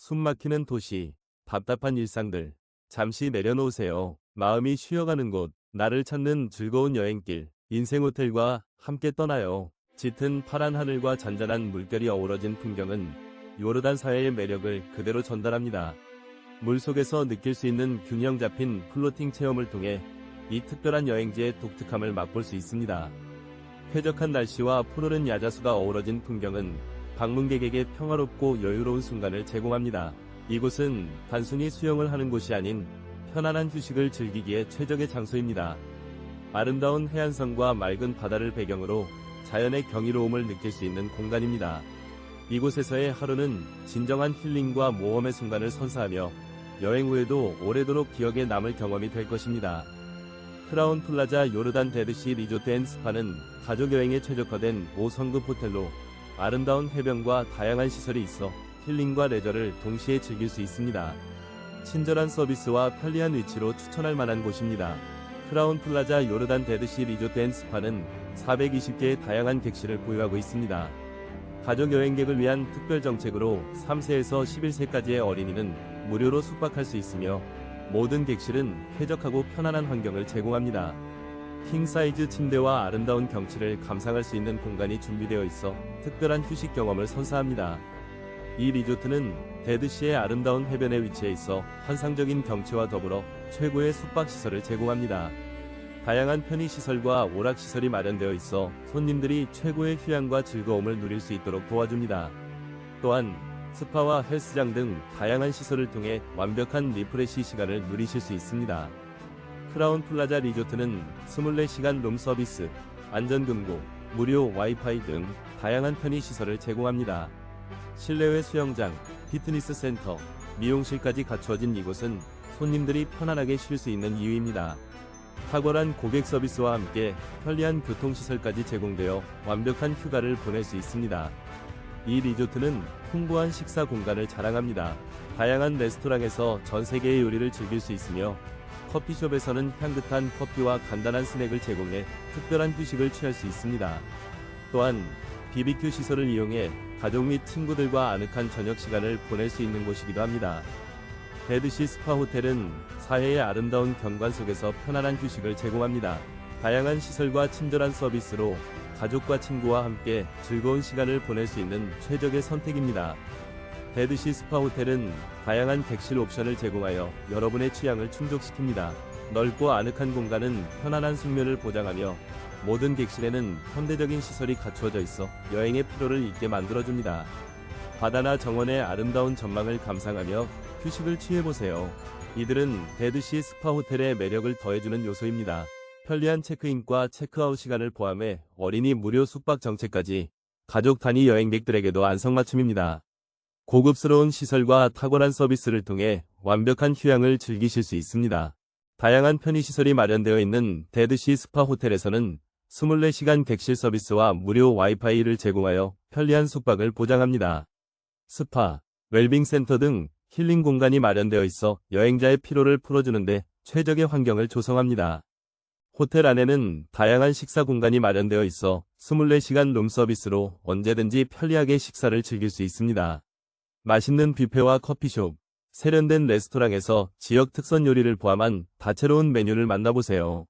숨막히는 도시, 답답한 일상들. 잠시 내려놓으세요. 마음이 쉬어가는 곳, 나를 찾는 즐거운 여행길, 인생 호텔과 함께 떠나요. 짙은 파란 하늘과 잔잔한 물결이 어우러진 풍경은 요르단 사회의 매력을 그대로 전달합니다. 물속에서 느낄 수 있는 균형 잡힌 플로팅 체험을 통해 이 특별한 여행지의 독특함을 맛볼 수 있습니다. 쾌적한 날씨와 푸르른 야자수가 어우러진 풍경은 방문객에게 평화롭고 여유로운 순간을 제공합니다. 이곳은 단순히 수영을 하는 곳이 아닌 편안한 휴식을 즐기기에 최적의 장소입니다. 아름다운 해안선과 맑은 바다를 배경으로 자연의 경이로움을 느낄 수 있는 공간입니다. 이곳에서의 하루는 진정한 힐링과 모험의 순간을 선사하며 여행 후에도 오래도록 기억에 남을 경험이 될 것입니다. 크라운 플라자 요르단 데드시 리조트 앤 스파는 가족 여행에 최적화된 5성급 호텔로 아름다운 해변과 다양한 시설이 있어 힐링과 레저를 동시에 즐길 수 있습니다. 친절한 서비스와 편리한 위치로 추천할 만한 곳입니다. 크라운 플라자 요르단 데드시 리조트 앤 스파는 420개의 다양한 객실을 보유하고 있습니다. 가족 여행객을 위한 특별 정책으로 3세에서 11세까지의 어린이는 무료로 숙박할 수 있으며 모든 객실은 쾌적하고 편안한 환경을 제공합니다. 킹 사이즈 침대와 아름다운 경치를 감상할 수 있는 공간이 준비되어 있어 특별한 휴식 경험을 선사합니다. 이 리조트는 데드시의 아름다운 해변에 위치해 있어 환상적인 경치와 더불어 최고의 숙박시설을 제공합니다. 다양한 편의시설과 오락시설이 마련되어 있어 손님들이 최고의 휴양과 즐거움을 누릴 수 있도록 도와줍니다. 또한 스파와 헬스장 등 다양한 시설을 통해 완벽한 리프레시 시간을 누리실 수 있습니다. 크라운 플라자 리조트는 24시간 룸 서비스, 안전금고, 무료 와이파이 등 다양한 편의시설을 제공합니다. 실내외 수영장, 피트니스 센터, 미용실까지 갖추어진 이곳은 손님들이 편안하게 쉴 수 있는 이유입니다. 탁월한 고객 서비스와 함께 편리한 교통시설까지 제공되어 완벽한 휴가를 보낼 수 있습니다. 이 리조트는 풍부한 식사 공간을 자랑합니다. 다양한 레스토랑에서 전 세계의 요리를 즐길 수 있으며 커피숍에서는 향긋한 커피와 간단한 스낵을 제공해 특별한 휴식을 취할 수 있습니다. 또한 BBQ 시설을 이용해 가족 및 친구들과 아늑한 저녁 시간을 보낼 수 있는 곳이기도 합니다. 데드시 스파 호텔은 사해의 아름다운 경관 속에서 편안한 휴식을 제공합니다. 다양한 시설과 친절한 서비스로 가족과 친구와 함께 즐거운 시간을 보낼 수 있는 최적의 선택입니다. 데드시 스파 호텔은 다양한 객실 옵션을 제공하여 여러분의 취향을 충족시킵니다. 넓고 아늑한 공간은 편안한 숙면을 보장하며 모든 객실에는 현대적인 시설이 갖추어져 있어 여행의 피로를 잊게 만들어줍니다. 바다나 정원의 아름다운 전망을 감상하며 휴식을 취해보세요. 이들은 데드시 스파 호텔의 매력을 더해주는 요소입니다. 편리한 체크인과 체크아웃 시간을 포함해 어린이 무료 숙박 정책까지 가족 단위 여행객들에게도 안성맞춤입니다. 고급스러운 시설과 탁월한 서비스를 통해 완벽한 휴양을 즐기실 수 있습니다. 다양한 편의시설이 마련되어 있는 데드시 스파 호텔에서는 24시간 객실 서비스와 무료 와이파이를 제공하여 편리한 숙박을 보장합니다. 스파, 웰빙 센터 등 힐링 공간이 마련되어 있어 여행자의 피로를 풀어주는데 최적의 환경을 조성합니다. 호텔 안에는 다양한 식사 공간이 마련되어 있어 24시간 룸 서비스로 언제든지 편리하게 식사를 즐길 수 있습니다. 맛있는 뷔페와 커피숍, 세련된 레스토랑에서 지역 특선 요리를 포함한 다채로운 메뉴를 만나보세요.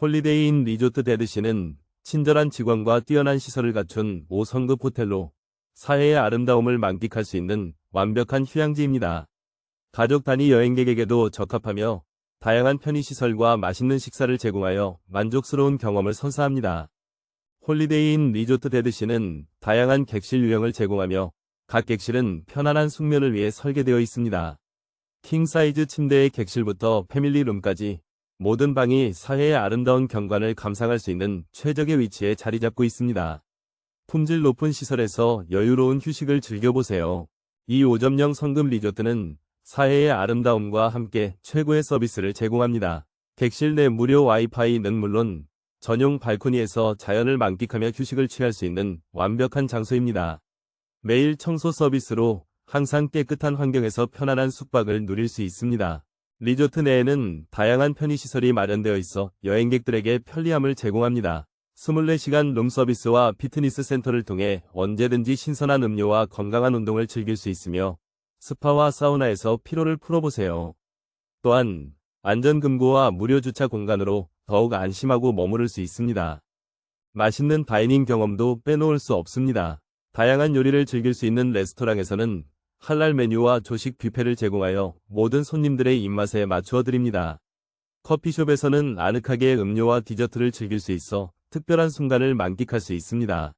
홀리데이인 리조트 데드시는 친절한 직원과 뛰어난 시설을 갖춘 5성급 호텔로 사회의 아름다움을 만끽할 수 있는 완벽한 휴양지입니다. 가족 단위 여행객에게도 적합하며 다양한 편의시설과 맛있는 식사를 제공하여 만족스러운 경험을 선사합니다. 홀리데이인 리조트 데드시는 다양한 객실 유형을 제공하며 각 객실은 편안한 숙면을 위해 설계되어 있습니다. 킹 사이즈 침대의 객실부터 패밀리룸까지 모든 방이 사회의 아름다운 경관을 감상할 수 있는 최적의 위치에 자리 잡고 있습니다. 품질 높은 시설에서 여유로운 휴식을 즐겨보세요. 이 5.0 성급 리조트는 사회의 아름다움과 함께 최고의 서비스를 제공합니다. 객실 내 무료 와이파이는 물론 전용 발코니에서 자연을 만끽하며 휴식을 취할 수 있는 완벽한 장소입니다. 매일 청소 서비스로 항상 깨끗한 환경에서 편안한 숙박을 누릴 수 있습니다. 리조트 내에는 다양한 편의시설이 마련되어 있어 여행객들에게 편리함을 제공합니다. 24시간 룸 서비스와 피트니스 센터를 통해 언제든지 신선한 음료와 건강한 운동을 즐길 수 있으며 스파와 사우나에서 피로를 풀어보세요. 또한 안전금고와 무료 주차 공간으로 더욱 안심하고 머무를 수 있습니다. 맛있는 다이닝 경험도 빼놓을 수 없습니다. 다양한 요리를 즐길 수 있는 레스토랑에서는 할랄 메뉴와 조식 뷔페를 제공하여 모든 손님들의 입맛에 맞추어 드립니다. 커피숍에서는 아늑하게 음료와 디저트를 즐길 수 있어 특별한 순간을 만끽할 수 있습니다.